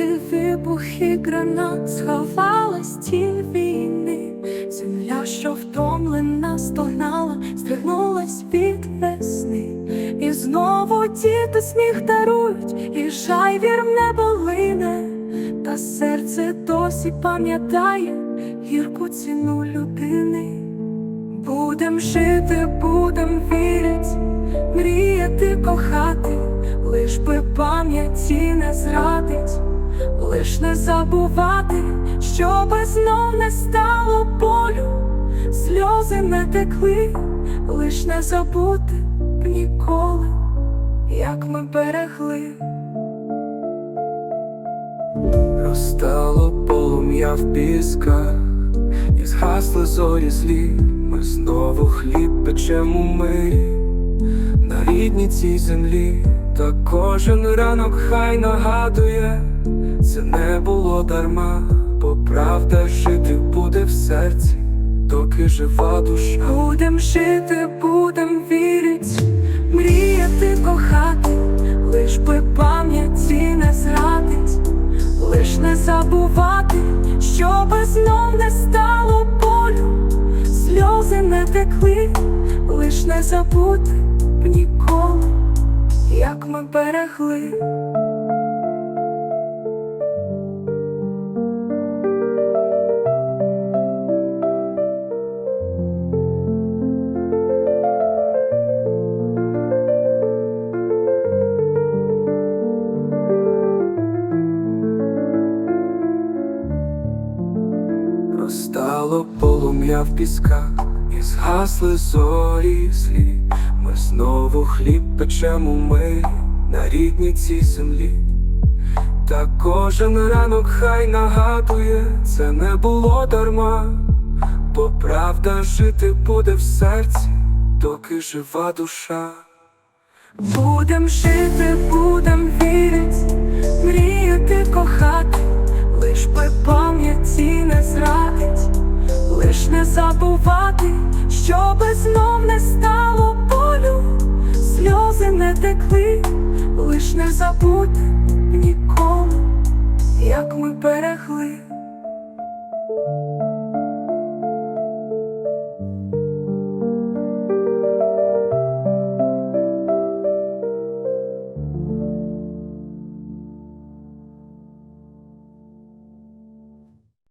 вибухи гранат сховалась тінь війни, земля, що втомлена, стогнала, стригнулась від весни, і знову діти сміх дарують, і жай вір в небо лине, та серце досі пам'ятає гірку ціну людини. Будем жити, будем вірить, мріяти, кохати, лиш би пам'яті не зрадить, лиш не забувати, щоби знов не стало болю, сльози не текли, лиш не забути б ніколи, як ми берегли. Розтало полум'я в пісках, і згасли зорі злі, ми знову хліб печемо мирі на рідній цій землі, та кожен ранок хай нагадує, це не було дарма, бо правда жити буде в серці, доки жива душа. Будем жити, будем вірить, мріяти, кохати, лиш би пам'яті не зрадить, лиш не забувати, щоби знов не стало болю, сльози не текли, лиш не забути ніколи, берегли. Розтало полум'я в пісках, і згасли зорі злі. Ми знову хліб печемо ми на рідній цій землі. Та кожен ранок хай нагадує, це не було дарма, бо правда жити буде в серці, доки жива душа. Будем жити, будем вірить, мріяти, кохати, лиш би пам'яті не зрадить, лиш не забувати, щоби знов не стало болю, сльози не текли, лиш не ми берегли.